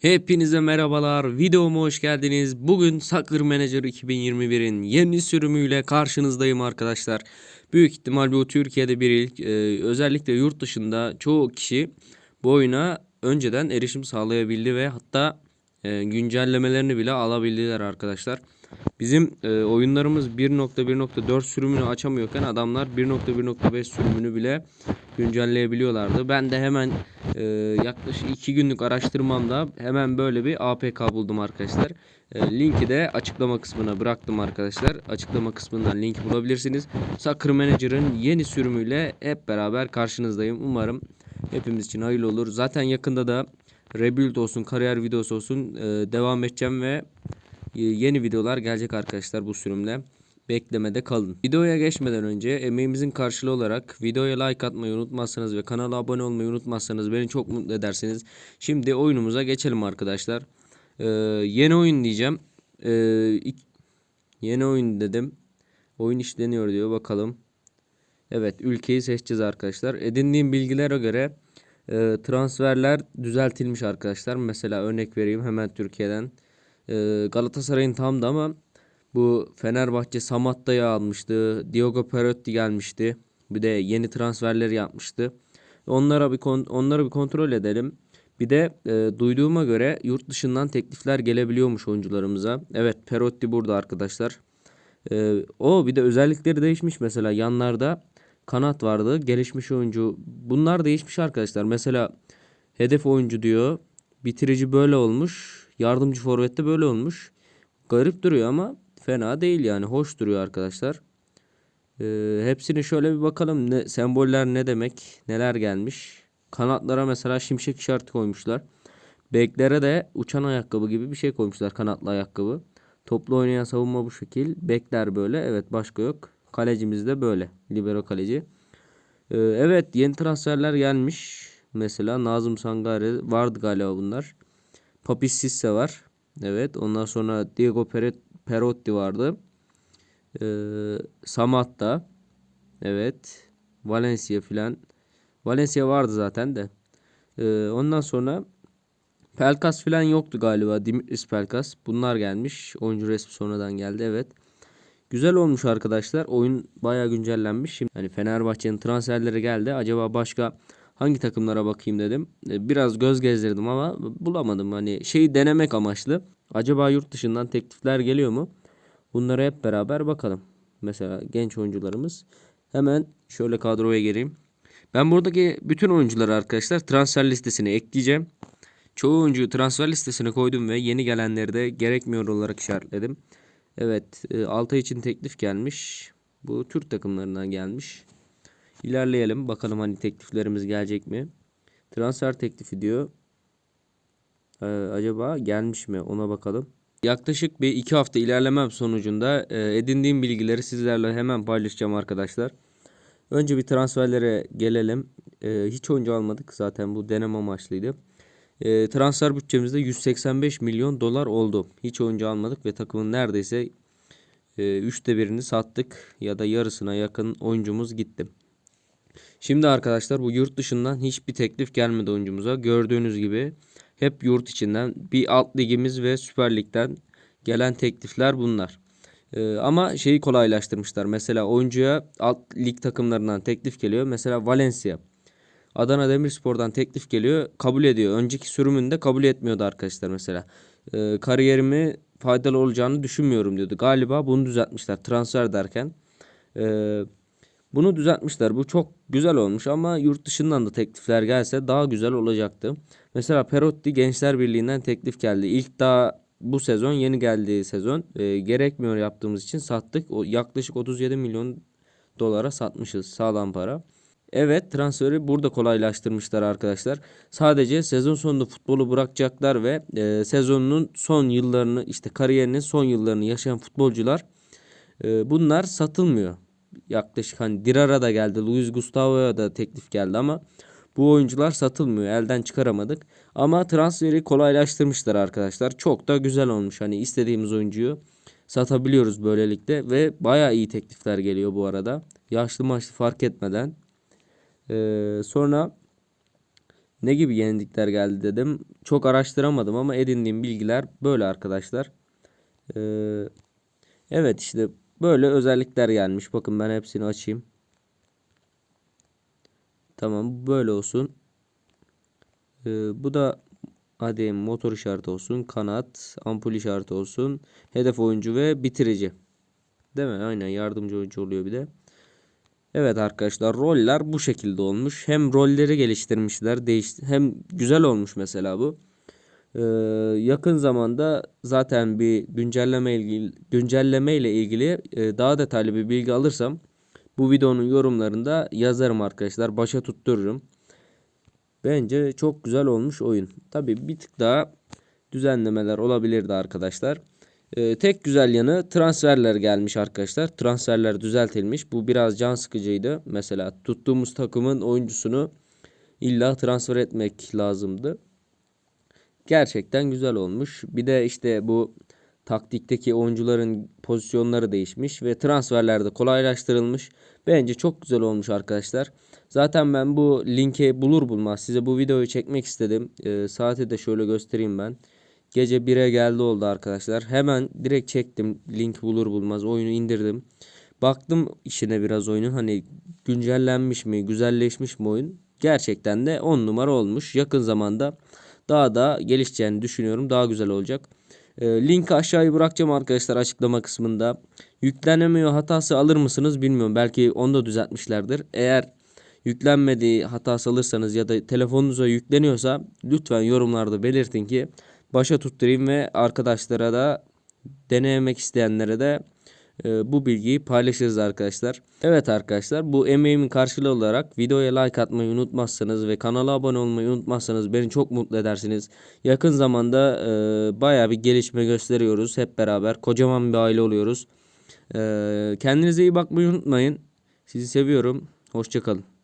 Hepinize merhabalar. Videoma hoş geldiniz. Bugün Soccer Manager 2021'in yeni sürümüyle karşınızdayım arkadaşlar. Büyük ihtimal bu Türkiye'de bir ilk. Ee, özellikle yurt dışında çoğu kişi bu oyuna önceden erişim sağlayabildi ve hatta e, güncellemelerini bile alabildiler arkadaşlar. Bizim e, oyunlarımız 1.1.4 sürümünü açamıyorken adamlar 1.1.5 sürümünü bile güncelleyebiliyorlardı. Ben de hemen e, yaklaşık 2 günlük araştırmamda hemen böyle bir APK buldum arkadaşlar. E, linki de açıklama kısmına bıraktım arkadaşlar. Açıklama kısmından link bulabilirsiniz. Soccer Manager'ın yeni sürümüyle hep beraber karşınızdayım. Umarım hepimiz için hayırlı olur. Zaten yakında da rebuild olsun, kariyer videosu olsun e, devam edeceğim ve yeni videolar gelecek arkadaşlar bu sürümle. Beklemede kalın. Videoya geçmeden önce emeğimizin karşılığı olarak videoya like atmayı unutmazsanız ve kanala abone olmayı unutmazsanız beni çok mutlu edersiniz. Şimdi oyunumuza geçelim arkadaşlar. Ee, yeni oyun diyeceğim. Ee, yeni oyun dedim. Oyun işleniyor diyor bakalım. Evet ülkeyi seçeceğiz arkadaşlar. Edindiğim bilgilere göre e, transferler düzeltilmiş arkadaşlar. Mesela örnek vereyim hemen Türkiye'den. E, Galatasaray'ın tamdı ama bu Fenerbahçe Samatta'yı almıştı. Diogo Perotti gelmişti. Bir de yeni transferleri yapmıştı. Onlara bir onları bir kontrol edelim. Bir de e, duyduğuma göre yurt dışından teklifler gelebiliyormuş oyuncularımıza. Evet Perotti burada arkadaşlar. Ee, o bir de özellikleri değişmiş mesela yanlarda kanat vardı gelişmiş oyuncu bunlar değişmiş arkadaşlar mesela hedef oyuncu diyor bitirici böyle olmuş yardımcı forvette böyle olmuş garip duruyor ama fena değil yani hoş duruyor arkadaşlar Ee, hepsini şöyle bir bakalım ne semboller ne demek neler gelmiş kanatlara mesela şimşek işareti koymuşlar beklere de uçan ayakkabı gibi bir şey koymuşlar kanatlı ayakkabı Toplu oynayan savunma bu şekil. Bekler böyle. Evet başka yok. Kalecimiz de böyle. Libero kaleci. Ee, evet yeni transferler gelmiş. Mesela Nazım Sangare vardı galiba bunlar. Papis Cisse var. Evet. Ondan sonra Diego Perotti vardı. Ee, Samatta. Evet. Valencia filan. Valencia vardı zaten de. Ee, ondan sonra Pelkas falan yoktu galiba. Dimitris Pelkas. Bunlar gelmiş. Oyuncu resmi sonradan geldi. Evet. Güzel olmuş arkadaşlar. Oyun bayağı güncellenmiş. Şimdi hani Fenerbahçe'nin transferleri geldi. Acaba başka hangi takımlara bakayım dedim. E, Biraz göz gezdirdim ama bulamadım. Hani şeyi denemek amaçlı. Acaba yurt dışından teklifler geliyor mu? Bunlara hep beraber bakalım. Mesela genç oyuncularımız. Hemen şöyle kadroya gireyim. Ben buradaki bütün oyuncuları arkadaşlar transfer listesine ekleyeceğim. Çoğu oyuncuyu transfer listesine koydum ve yeni gelenleri de gerekmiyor olarak işaretledim. Evet, e, Altay için teklif gelmiş. Bu Türk takımlarından gelmiş. İlerleyelim bakalım hani tekliflerimiz gelecek mi? Transfer teklifi diyor. Ee, acaba gelmiş mi? Ona bakalım. Yaklaşık bir iki hafta ilerlemem sonucunda e, edindiğim bilgileri sizlerle hemen paylaşacağım arkadaşlar. Önce bir transferlere gelelim. E, hiç oyuncu almadık zaten bu deneme amaçlıydı. E, transfer bütçemizde 185 milyon dolar oldu. Hiç oyuncu almadık ve takımın neredeyse e, üçte birini sattık ya da yarısına yakın oyuncumuz gitti. Şimdi arkadaşlar bu yurt dışından hiçbir teklif gelmedi oyuncumuza. Gördüğünüz gibi hep yurt içinden bir alt ligimiz ve Süper Lig'den gelen teklifler bunlar. Ee, ama şeyi kolaylaştırmışlar. Mesela oyuncuya alt lig takımlarından teklif geliyor. Mesela Valencia. Adana Demirspor'dan teklif geliyor. Kabul ediyor. Önceki sürümünde kabul etmiyordu arkadaşlar mesela. Ee, kariyerimi faydalı olacağını düşünmüyorum diyordu. Galiba bunu düzeltmişler transfer derken. Ee, bunu düzeltmişler. Bu çok güzel olmuş ama yurt dışından da teklifler gelse daha güzel olacaktı. Mesela Perotti Gençler Birliği'nden teklif geldi. İlk daha bu sezon yeni geldiği sezon e, gerekmiyor yaptığımız için sattık. O yaklaşık 37 milyon dolara satmışız sağlam para. Evet transferi burada kolaylaştırmışlar arkadaşlar. Sadece sezon sonunda futbolu bırakacaklar ve e, sezonunun son yıllarını işte kariyerinin son yıllarını yaşayan futbolcular e, bunlar satılmıyor. Yaklaşık hani Dirara da geldi, Luis Gustavo'ya da teklif geldi ama bu oyuncular satılmıyor. Elden çıkaramadık. Ama transferi kolaylaştırmışlar arkadaşlar. Çok da güzel olmuş. Hani istediğimiz oyuncuyu satabiliyoruz böylelikle ve bayağı iyi teklifler geliyor bu arada. Yaşlı maçlı fark etmeden. Ee, sonra ne gibi yenilikler geldi dedim. Çok araştıramadım ama edindiğim bilgiler böyle arkadaşlar. Ee, evet işte böyle özellikler gelmiş. Bakın ben hepsini açayım. Tamam böyle olsun. Ee, bu da hadi motor işareti olsun. Kanat, ampul işareti olsun. Hedef oyuncu ve bitirici. Değil mi? Aynen yardımcı oyuncu oluyor bir de. Evet arkadaşlar roller bu şekilde olmuş. Hem rolleri geliştirmişler, değiş hem güzel olmuş mesela bu. Ee, yakın zamanda zaten bir güncelleme ilgili güncelleme ile ilgili e, daha detaylı bir bilgi alırsam bu videonun yorumlarında yazarım arkadaşlar. Başa tuttururum. Bence çok güzel olmuş oyun. Tabii bir tık daha düzenlemeler olabilirdi arkadaşlar. Ee, tek güzel yanı transferler gelmiş arkadaşlar. Transferler düzeltilmiş. Bu biraz can sıkıcıydı. Mesela tuttuğumuz takımın oyuncusunu illa transfer etmek lazımdı. Gerçekten güzel olmuş. Bir de işte bu taktikteki oyuncuların pozisyonları değişmiş ve transferler de kolaylaştırılmış. Bence çok güzel olmuş arkadaşlar. Zaten ben bu linki bulur bulmaz size bu videoyu çekmek istedim. Ee, saati de şöyle göstereyim ben. Gece 1'e geldi oldu arkadaşlar. Hemen direkt çektim. Link bulur bulmaz oyunu indirdim. Baktım işine biraz oyunun hani güncellenmiş mi, güzelleşmiş mi oyun? Gerçekten de 10 numara olmuş. Yakın zamanda daha da gelişeceğini düşünüyorum. Daha güzel olacak. E, linki aşağıya bırakacağım arkadaşlar açıklama kısmında. Yüklenemiyor hatası alır mısınız bilmiyorum. Belki onu da düzeltmişlerdir. Eğer yüklenmediği hatası alırsanız ya da telefonunuza yükleniyorsa lütfen yorumlarda belirtin ki başa tutturayım ve arkadaşlara da denemek isteyenlere de e, bu bilgiyi paylaşırız arkadaşlar. Evet arkadaşlar bu emeğimin karşılığı olarak videoya like atmayı unutmazsanız ve kanala abone olmayı unutmazsanız beni çok mutlu edersiniz. Yakın zamanda e, baya bir gelişme gösteriyoruz hep beraber. Kocaman bir aile oluyoruz. E, kendinize iyi bakmayı unutmayın. Sizi seviyorum. Hoşçakalın.